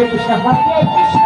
Hare Krishna Hare Krishna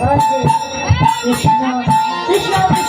Radhe Krishna Krishna